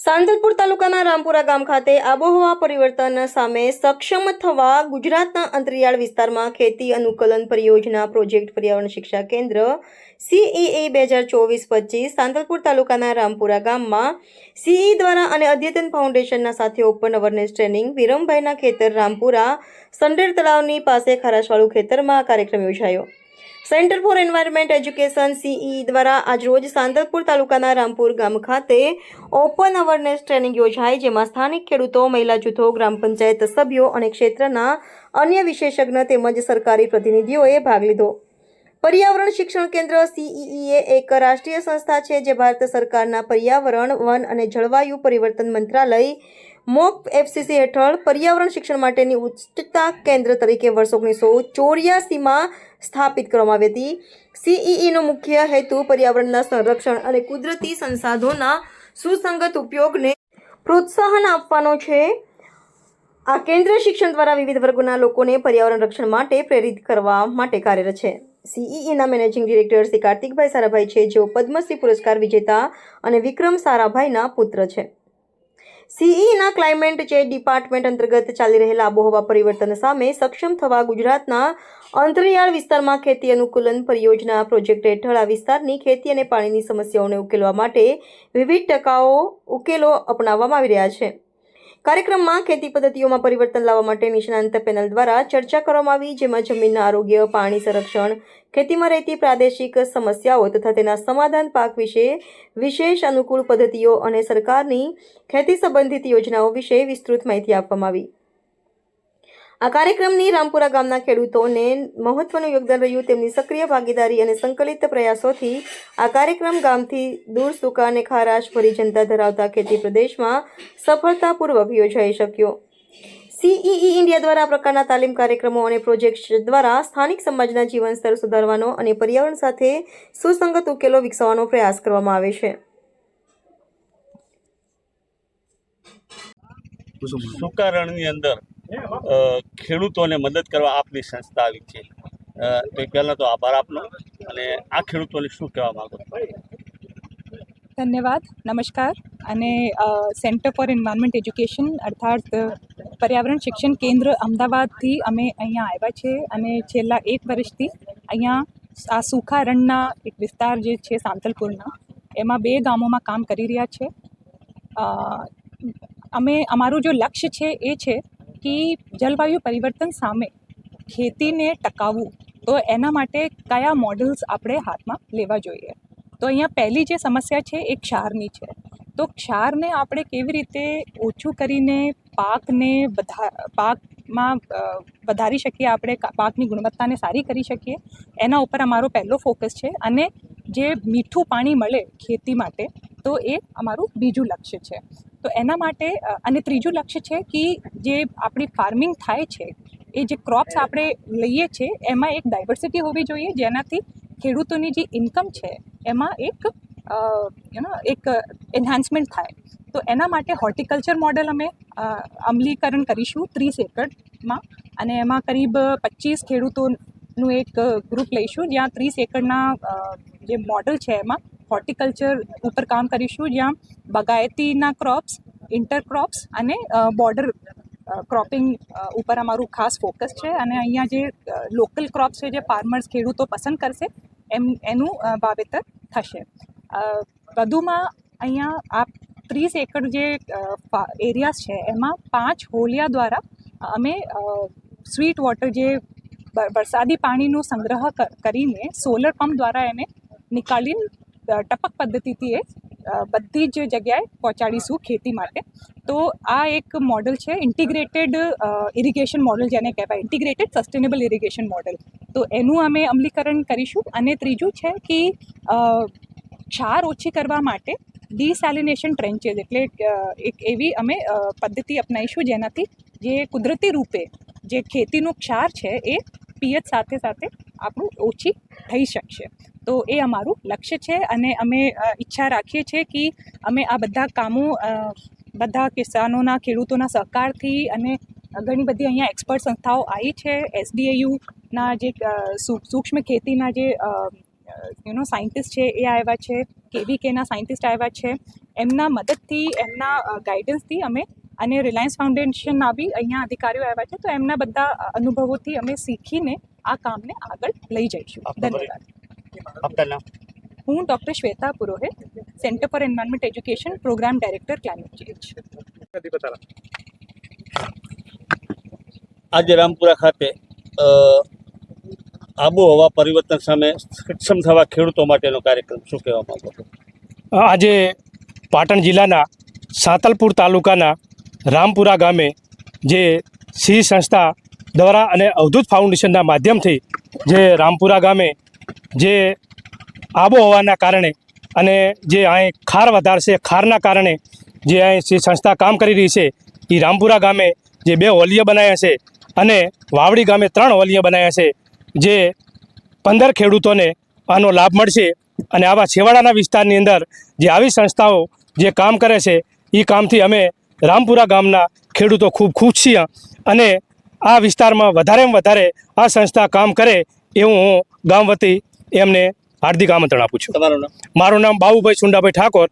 સાંતલપુર તાલુકાના રામપુરા ગામ ખાતે આબોહવા પરિવર્તન સામે સક્ષમ થવા ગુજરાતના અંતરિયાળ વિસ્તારમાં ખેતી અનુકૂલન પરિયોજના પ્રોજેક્ટ પર્યાવરણ શિક્ષા કેન્દ્ર સીઈઈ બે હજાર ચોવીસ પચીસ સાંતલપુર તાલુકાના રામપુરા ગામમાં સીઈ દ્વારા અને અદ્યતન ફાઉન્ડેશનના સાથે ઓપન અવરનેસ ટ્રેનિંગ વિરમભાઈના ખેતર રામપુરા સંડેર તળાવની પાસે ખારાશવાળું ખેતરમાં કાર્યક્રમ યોજાયો. Centre for environment education CE દ્વારા આજરોજ સાંતલપુર તાલુકાના રામપુર ગામ ખાતે ઓપન અવરનેસ ટ્રેનિંગ યોજાઈ, જેમાં સ્થાનિક ખેડૂતો, મહિલા જૂથો, ગ્રામ પંચાયત સભ્યો અને ક્ષેત્રના અન્ય વિશેષજ્ઞ તેમજ સરકારી પ્રતિનિધિઓએ ભાગ લીધો. પર્યાવરણ શિક્ષણ કેન્દ્ર સીઈઈ એક રાષ્ટ્રીય સંસ્થા છે, જે ભારત સરકારના પર્યાવરણ, વન અને જળવાયુ પરિવર્તન મંત્રાલય, મોક એફસીસી હેઠળ પર્યાવરણ શિક્ષણ માટેની ઉચ્ચતા કેન્દ્ર તરીકે વર્ષ ઓગણીસો ચોર્યાસીમાં સ્થાપિત કરવામાં આવી હતી. સીઈઈનો મુખ્ય હેતુ પર્યાવરણના સંરક્ષણ અને કુદરતી સંસાધનોના સુસંગત ઉપયોગને પ્રોત્સાહન આપવાનો છે. આ કેન્દ્ર શિક્ષણ દ્વારા વિવિધ વર્ગોના લોકોને પર્યાવરણ રક્ષણ માટે પ્રેરિત કરવા માટે કાર્યરત છે. સીઈઈના મેનેજિંગ ડિરેક્ટર શ્રી કાર્તિકભાઈ સારાભાઈ છે, જેઓ પદ્મશ્રી પુરસ્કાર વિજેતા અને વિક્રમ સારાભાઈના પુત્ર છે. સીઈના ક્લાઇમેટ ચેન્જ ડિપાર્ટમેન્ટ અંતર્ગત ચાલી રહેલા આબોહવા પરિવર્તન સામે સક્ષમ થવા ગુજરાતના અંતરિયાળ વિસ્તારમાં ખેતી અનુકૂલન પરિયોજના પ્રોજેક્ટ હેઠળ આ વિસ્તારની ખેતી અને પાણીની સમસ્યાઓને ઉકેલવા માટે વિવિધ ટકાઓ ઉકેલો અપનાવવામાં આવી રહ્યા છે. કાર્યક્રમમાં ખેતી પદ્ધતિઓમાં પરિવર્તન લાવવા માટે નિષ્ણાંત પેનલ દ્વારા ચર્ચા કરવામાં આવી, જેમાં જમીનના આરોગ્ય, પાણી સંરક્ષણ, ખેતીમાં રહેતી પ્રાદેશિક સમસ્યાઓ તથા તેના સમાધાન પાક વિશે વિશેષ અનુકૂળ પદ્ધતિઓ અને સરકારની ખેતી સંબંધિત યોજનાઓ વિશે વિસ્તૃત માહિતી આપવામાં આવી. આ કાર્યક્રમની રામપુરા ગામના ખેડૂતોને મહત્વનું યોગદાન રહ્યું. તેમની સક્રિય ભાગીદારી અને સંકલિત પ્રયાસોથી આ કાર્યક્રમ ગામથી દૂર સૂકા અને ખારાશ ભરી જનતા ધરાવતા ખેતી પ્રદેશમાં સફળતાપૂર્વક યોજાઈ શક્યો. સીઈઈ ઇન્ડિયા દ્વારા આ પ્રકારના તાલીમ કાર્યક્રમો અને પ્રોજેક્ટ્સ દ્વારા સ્થાનિક સમાજના જીવન સ્તર સુધારવાનો અને પર્યાવરણ સાથે સુસંગત ઉકેલો વિકસાવવાનો પ્રયાસ કરવામાં આવે છે. સુકારણની અંદર ખેડૂતોને મદદ કરવા આપની સંસ્થા આવી છે. તો એ પહેલાં તો આભાર આપનો અને આ ખેડૂતોને શું કહેવા માગો ધન્યવાદ, નમસ્કાર. અને સેન્ટર ફોર એન્વાયરમેન્ટ એજ્યુકેશન અર્થાત પર્યાવરણ શિક્ષણ કેન્દ્ર અમદાવાદથી અમે અહીંયા આવ્યા છે અને છેલ્લા એક વર્ષથી અહીંયા આ સૂખા રણના એક વિસ્તાર જે છે સાંતલપુરના, એમાં બે ગામોમાં કામ કરી રહ્યા છે. અમે, અમારું જો લક્ષ્ય છે એ છે કે જલવાયુ પરિવર્તન સામે ખેતીને ટકાવવું, તો એના માટે કયા મોડલ્સ આપણે હાથમાં લેવા જોઈએ? તો અહીંયા પહેલી જે સમસ્યા છે એ ક્ષારની છે. તો ક્ષારને આપણે કેવી રીતે ઓછું કરીને પાકને વધા પાકમાં વધારી શકીએ આપણે? પાકની ગુણવત્તાને સારી કરી શકીએ? એના ઉપર અમારો પહેલો ફોકસ છે. અને જે મીઠું પાણી મળે ખેતી માટે, તો એ અમારું બીજું લક્ષ્ય છે. તો એના માટે અને ત્રીજું લક્ષ્ય છે કે જે આપણી ફાર્મિંગ થાય છે, એ જે ક્રોપ્સ આપણે લઈએ છીએ એમાં એક ડાયવર્સિટી હોવી જોઈએ. જેનાથી ખેડૂતોની જે ઇન્કમ છે, એમાં એક યુ એક એન્હાન્સમેન્ટ થાય. તો એના માટે હોર્ટિકલ્ચર મોડેલ અમે અમલીકરણ કરીશું ત્રીસ એકડમાં અને એમાં કરીબ પચીસ ખેડૂતોનું એક ગ્રુપ લઈશું. જ્યાં ત્રીસ એકડના જે મોડલ છે એમાં હોર્ટિકલ્ચર ઉપર કામ કરીશું જ્યાં બગાયતીના ક્રોપ્સ ઇન્ટર ક્રોપ્સ અને બોર્ડર ક્રોપિંગ ઉપર અમારું ખાસ ફોકસ છે. અને અહીંયા જે લોકલ ક્રોપ્સ છે જે ફાર્મર્સ ખેડૂતો પસંદ કરશે એમ એનું વાવેતર થશે. વધુમાં અહીંયા આ ત્રીસ એકર જે એરિયાસ છે એમાં પાંચ હોલિયા દ્વારા અમે સ્વીટ વોટર જે વરસાદી પાણીનો સંગ્રહ કરીને સોલર પંપ દ્વારા એને નિકાળી અ, ટપક પદ્ધતિથી એ બધી જ જગ્યાએ પહોંચાડીશું ખેતી માટે. તો આ એક મોડલ છે ઇન્ટિગ્રેટેડ ઇરિગેશન મોડલ જેને કહેવાય. Integrated sustainable irrigation model. તો એનું અમે અમલીકરણ કરીશું. અને ત્રીજું છે કે ક્ષાર ઓછી કરવા માટે ડિસેલિનેશન ટ્રેન્ચેસ એટલે એક એવી અમે પદ્ધતિ અપનાવીશું જેનાથી જે કુદરતી રૂપે જે ખેતીનું ક્ષાર છે એ પિયત સાથે સાથે આપણું ઓછી થઈ શકશે. તો એ અમારું લક્ષ્ય છે અને અમે ઈચ્છા રાખીએ છીએ કે અમે આ બધા કામો બધા કિસાનોના ખેડૂતોના સહકારથી અને ઘણી બધી અહીંયા એક્સપર્ટ સંસ્થાઓ આવી છે. એસડીએયુના જે સૂક્ષ્મ ખેતીના જે યુ નો સાયન્ટિસ્ટ છે એ આવ્યા છે કેવીકેના સાયન્ટિસ્ટ આવ્યા છે. એમના મદદથી એમના ગાઈડન્સથી અમે અને રિલાયન્સ ફાઉન્ડેશનના બી અહીંયા અધિકારીઓ આવ્યા છે. તો એમના બધા અનુભવોથી અમે શીખીને આ કામને આગળ લઈ જઈશું. ધન્યવાદ. આપકા નામ હું doctor Shweta Purohit centre for environment education programme director climate change. આજે રામપુરા ખાતે આબોહવા પરિવર્તન સામે સક્ષમ થવા ખેડૂતો માટેનો કાર્યક્રમ શું કહેવા માંગો છો? આજે પાટણ જિલ્લાના સાતલપુર તાલુકાના રામપુરા ગામે જે સિંહ સંસ્થા દ્વારા અને અવધૂત ફાઉન્ડેશનના માધ્યમથી જે રામપુરા ગામે જે આબોહવાના કારણે અને જે અહીં ખાર વધારશે, ખારના કારણે જે અહીં જે સંસ્થા કામ કરી રહી છે એ રામપુરા ગામે જે બે હોલીઓ બનાવ્યા છે અને વાવડી ગામે ત્રણ હોલીઓ બનાવ્યા છે, જે પંદર ખેડૂતોને આનો લાભ મળશે અને આવા છેવાડાના વિસ્તારની અંદર જે આવી સંસ્થાઓ જે કામ કરે છે એ કામથી અમે રામપુરા ગામના ખેડૂતો ખૂબ ખુશ છીએ અને આ વિસ્તારમાં વધારેમાં વધારે આ સંસ્થા કામ કરે એવું હું ગામ વતી એમને હાર્દિક આમંત્રણ આપું છું. તમારું નામ? મારું નામ બાબુભાઈ સુંડાભાઈ ઠાકોર.